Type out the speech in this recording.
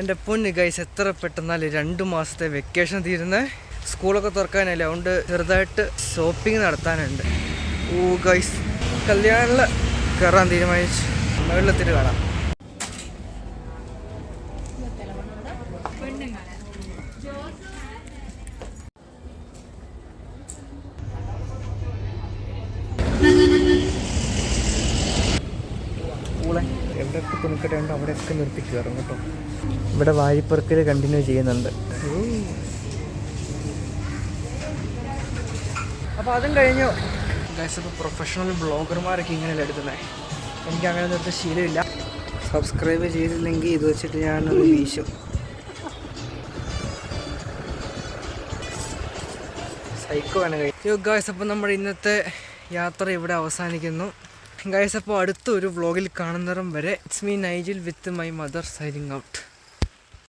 എന്റെ പൊന്ന് ഗൈസ് എത്ര പെട്ടെന്നാൽ രണ്ട് മാസത്തെ വെക്കേഷൻ തീരുന്നത് സ്കൂളൊക്കെ തുറക്കാനല്ലേ അതുകൊണ്ട് ചെറുതായിട്ട് ഷോപ്പിംഗ് നടത്താനുണ്ട്. ഓ ഗൈസ് കല്യാണിൽ കയറാൻ തീരുമാനിച്ചു. വെള്ളത്തിൽ കാണാം പൂളെ എവിടെയൊക്കെ തുണിക്കടയുണ്ടോ അവിടെയൊക്കെ നിർത്തി കയറും കേട്ടോ. ഇവിടെ വാഴിപ്പുറക്കൽ കണ്ടിന്യൂ ചെയ്യുന്നുണ്ട്. അപ്പോൾ അതും കഴിഞ്ഞു. ഗൈസ് ഇപ്പോൾ പ്രൊഫഷണൽ ബ്ലോഗർമാരൊക്കെ ഇങ്ങനെയല്ല എടുക്കുന്നത് എനിക്ക് അങ്ങനെ നിർത്ത ശീലമില്ല. സബ്സ്ക്രൈബ് ചെയ്തില്ലെങ്കിൽ ഇത് വെച്ചിട്ട് ഞാൻ ഒരു വീശും. സൈക്കോ ആണ് യോ ഗൈസ് അപ്പോൾ നമ്മുടെ ഇന്നത്തെ യാത്ര ഇവിടെ അവസാനിക്കുന്നു. ഗായ്സ് അപ്പോൾ അടുത്ത ഒരു വ്ളോഗിൽ കാണുന്നേരം വരെ it's me Nigel with my mother signing out